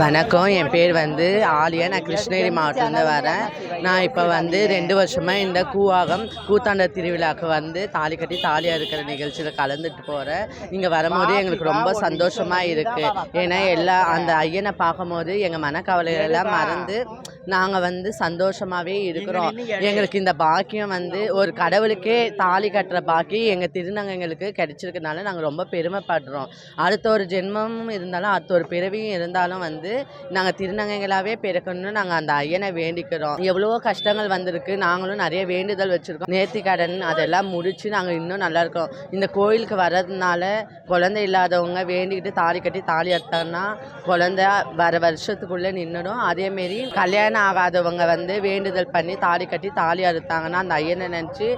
வணக்கம். என் பேர் வந்து ஆலியா. நான் கிருஷ்ணகிரி மாவட்டத்துலேருந்து வரேன். நான் இப்போ வந்து ரெண்டு வருஷமாக இந்த கூவாகம் கூத்தாண்ட திருவிழாவுக்கு வந்து தாலி கட்டி தாலியாக இருக்கிற நிகழ்ச்சியில் கலந்துட்டு போகிறேன் இங்கே வரும்போது எங்களுக்கு ரொம்ப சந்தோஷமாக இருக்குது ஏன்னா எல்லா அந்த ஐயனை பார்க்கும்போது எங்கள் மனக்கவலையெல்லாம் மறந்து நாங்கள் வந்து சந்தோஷமாகவே இருக்கிறோம். எங்களுக்கு இந்த பாக்கியம் வந்து ஒரு கடவுளுக்கே தாலி கட்டுற பாக்கியம் எங்கள் திருநங்கைங்களுக்கு கிடைச்சிருக்கனால நாங்கள் ரொம்ப பெருமைப்படுறோம். அடுத்த ஒரு ஜென்மமும் இருந்தாலும் அடுத்த ஒரு பிறவியும் இருந்தாலும் வந்து நாங்கள் திருநங்கைகளாகவே பிறக்கணும்னு நாங்கள் அந்த ஐயனை வேண்டிக்கிறோம். எவ்வளவோ கஷ்டங்கள் வந்திருக்கு. நாங்களும் நிறைய வேண்டுதல் வச்சுருக்கோம். நேர்த்தி கடன் அதெல்லாம் முடித்து நாங்கள் இன்னும் நல்லா இருக்கோம். இந்த கோயிலுக்கு வர்றதுனால குழந்தை இல்லாதவங்க வேண்டிக்கிட்டு தாலி கட்டி தாலி அறுத்தாங்கன்னா குழந்தை வர வருஷத்துக்குள்ளே நின்றுடும் அதேமாரி கல்யாணம் ஆகாதவங்க வந்து வேண்டுதல் பண்ணி தாலி கட்டி தாலி அறுத்தாங்கன்னா அந்த ஐயனை நினச்சி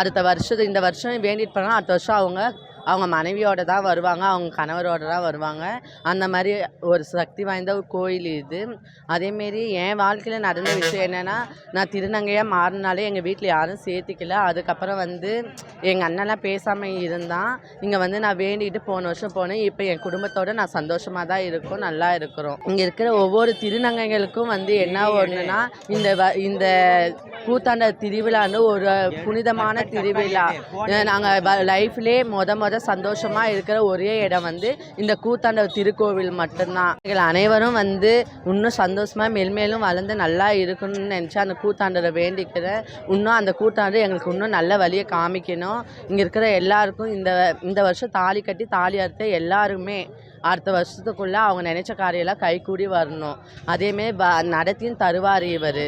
அடுத்த வருஷத்து இந்த வருஷம் வேண்டிட்டு போனால் அடுத்த வருஷம் அவங்க அவங்க மனைவியோட தான் வருவாங்க அவங்க கணவரோட தான் வருவாங்க. அந்த மாதிரி ஒரு சக்தி வாய்ந்த ஒரு கோயில் இது. அதேமாரி என் வாழ்க்கையில் நடந்த விஷயம் என்னென்னா நான் திருநங்கையாக மாறினாலே எங்கள் வீட்டில் யாரும் சேர்த்திக்கல. அதுக்கப்புறம் வந்து எங்கள் அண்ணன்லாம் பேசாமல் இருந்தான். இங்கே வந்து நான் வேண்டிக்கிட்டு போன வருஷம் போனேன். இப்போ என் குடும்பத்தோடு நான் சந்தோஷமாக தான் இருக்கும் நல்லா இருக்கிறோம். இங்கே இருக்கிற ஒவ்வொரு திருநங்கைகளுக்கும் வந்து என்ன ஒன்றுனா இந்த வ இந்த கூத்தாண்ட திருவிழான்னு ஒரு புனிதமான திருவிழா நாங்கள் லைஃப்லே மொத மொத சந்தோஷமாக இருக்கிற ஒரே இடம் வந்து இந்த கூத்தாண்ட திருக்கோவில் மட்டும்தான். எங்கள் அனைவரும் வந்து இன்னும் சந்தோஷமாக மெல்மேலும் வளர்ந்து நல்லா இருக்கணும்னு நினச்சி அந்த கூத்தாண்டரை வேண்டிக்கிறேன் இன்னும் அந்த கூத்தாண்டு எங்களுக்கு இன்னும் நல்ல வழியை காமிக்கணும். இங்கே இருக்கிற எல்லாருக்கும் இந்த இந்த வருஷம் தாலி கட்டி தாலி அறுத்த எல்லாருமே அடுத்த வருஷத்துக்குள்ளே அவங்க நினச்ச காரியெல்லாம் கைகூடி வரணும். அதேமாரி ப நடத்தியும் தருவார் இவர்.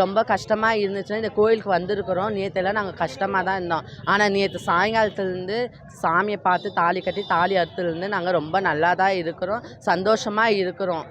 ரொம்ப கஷ்டமாக இருந்துச்சுன்னா இந்த கோயிலுக்கு வந்திருக்கிறோம். நேற்றுலாம் நாங்கள் கஷ்டமாக தான் இருந்தோம். ஆனால் நேற்று சாயங்காலத்துலேருந்து சாமியை பார்த்து தாலி கட்டி தாலி அறுத்துலேருந்து நாங்கள் ரொம்ப நல்லா தான் இருக்கிறோம். சந்தோஷமாக இருக்கிறோம்.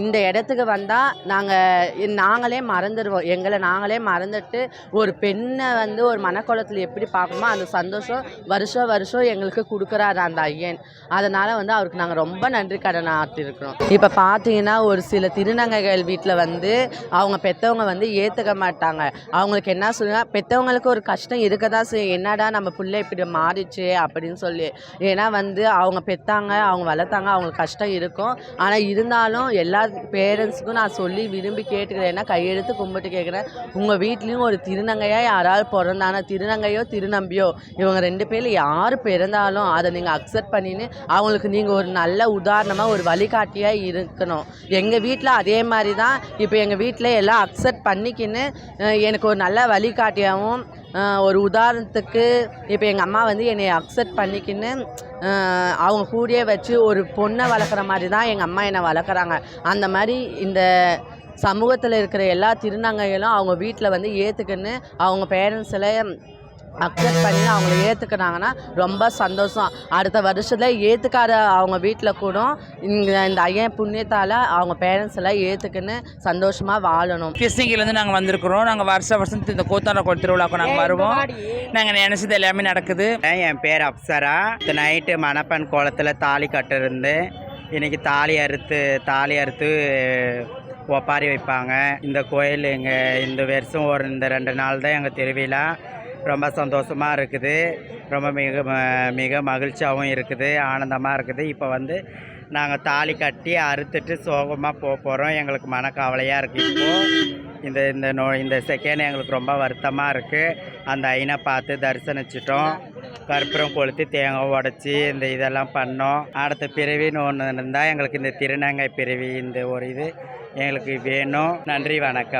இந்த இடத்துக்கு வந்தால் நாங்கள் நாங்களே மறந்துடுவோம் எங்களை நாங்களே மறந்துட்டு ஒரு பெண்ணை வந்து ஒரு மனக்குளத்தில் எப்படி பார்க்கணுமோ அந்த சந்தோஷம் வருஷம் வருஷம் எங்களுக்கு கொடுக்குறாரு அந்த ஐயன். அதனால் வந்து அவருக்கு நாங்கள் ரொம்ப நன்றி கடன் ஆற்றிருக்கிறோம் இப்போ பார்த்தீங்கன்னா ஒரு சில திருநங்கைகள் வீட்டில் வந்து அவங்க பெற்றவங்க வந்து வந்து ஏற்றுக்க மாட்டாங்க. அவங்களுக்கு என்ன சொல்லுங்கள் பெற்றவங்களுக்கு ஒரு கஷ்டம் இருக்க தான் செய்யும் என்னடா நம்ம பிள்ளை இப்படி மாறிச்சு அப்படின்னு சொல்லி. ஏன்னா வந்து அவங்க பெற்றாங்க அவங்க வளர்த்தாங்க அவங்களுக்கு கஷ்டம் இருக்கும். ஆனால் இருந்தாலும் எல்லா பேரண்ட்ஸுக்கும் நான் சொல்லி விரும்பி கேட்டுக்கிறேன். ஏன்னா கையெழுத்து கும்பிட்டு கேட்குறேன் உங்கள் வீட்லேயும் ஒரு திருநங்கையாக யாராவது பிறந்தானா திருநங்கையோ திருநம்பியோ இவங்க ரெண்டு பேரில் யார் பிறந்தாலும் அதை நீங்கள் அக்செப்ட் பண்ணின்னு அவங்களுக்கு நீங்கள் ஒரு நல்ல உதாரணமாக ஒரு வழிகாட்டியாக இருக்கணும். எங்கள் வீட்டில் அதே மாதிரி தான் இப்போ எங்கள் வீட்டில் எல்லாம் அக்செப்ட் பண்ணிக்கின்னு எனக்கு ஒரு நல்ல வழிகாட்டியாகவும் ஒரு உதாரணத்துக்கு இப்போ எங்கள் அம்மா வந்து என்னை அக்செப்ட் பண்ணிக்கின்னு அவங்க கூடயே வச்சு ஒரு பொண்ணை வளர்க்குற மாதிரி தான் எங்கள் அம்மா என்னை வளர்க்குறாங்க. அந்த மாதிரி இந்த சமூகத்தில் இருக்கிற எல்லா திருநங்கைகளும் அவங்க வீட்டில் வந்து ஏற்றுக்குன்னு அவங்க பேரண்ட்ஸில் அக்செப்ட் பண்ணி அவங்கள ஏற்றுக்கினாங்கன்னா ரொம்ப சந்தோஷம். அடுத்த வருஷத்தில் ஏற்றுக்காத அவங்க வீட்டில் கூட இங்கே இந்த ஐயன் புண்ணியத்தால் அவங்க பேரண்ட்ஸ் எல்லாம் ஏற்றுக்குன்னு சந்தோஷமாக வாழணும். கிருஷ்ணகிரிலேருந்து நாங்கள் வந்திருக்கிறோம். நாங்கள் வருஷ வருஷம் இந்த கூத்தாண்ட கோயில் திருவிழாவுக்கு நாங்கள் வருவோம். நாங்கள் நினச்சது எல்லாமே நடக்குது. என் பேர் அப்சரா. நைட்டு மணப்பெண் கோலத்தில் தாலி கட்டிருந்தேன். இன்னைக்கு தாலி அறுத்து தாலி அறுத்து ஒப்பாரி வைப்பாங்க. இந்த கோயில் எங்கள் இந்த வருஷம் ஒரு இந்த ரெண்டு நாள் தான் எங்கள் திருவிழா. ரொம்ப சந்தோஷமாக இருக்குது. ரொம்ப மிக மிக மகிழ்ச்சியாகவும் இருக்குது ஆனந்தமாக இருக்குது. இப்போ வந்து நாங்கள் தாலி கட்டி அறுத்துட்டு சோகமாக போக போகிறோம் எங்களுக்கு மனக்கவலையாக இருக்குது இப்போது இந்த இந்த நோ இந்த செகண்ட் எங்களுக்கு ரொம்ப வருத்தமாக இருக்குது அந்த ஐனை பார்த்து தரிசனிச்சிட்டோம். கற்பூரம் கொளுத்தி தேங்காய் உடச்சி இந்த இதெல்லாம் பண்ணோம். அடுத்த பிறவின்னு ஒன்று இருந்தால் எங்களுக்கு இந்த திருநங்கை பிறவி இந்த ஒரு இது எங்களுக்கு வேணும். நன்றி வணக்கம்.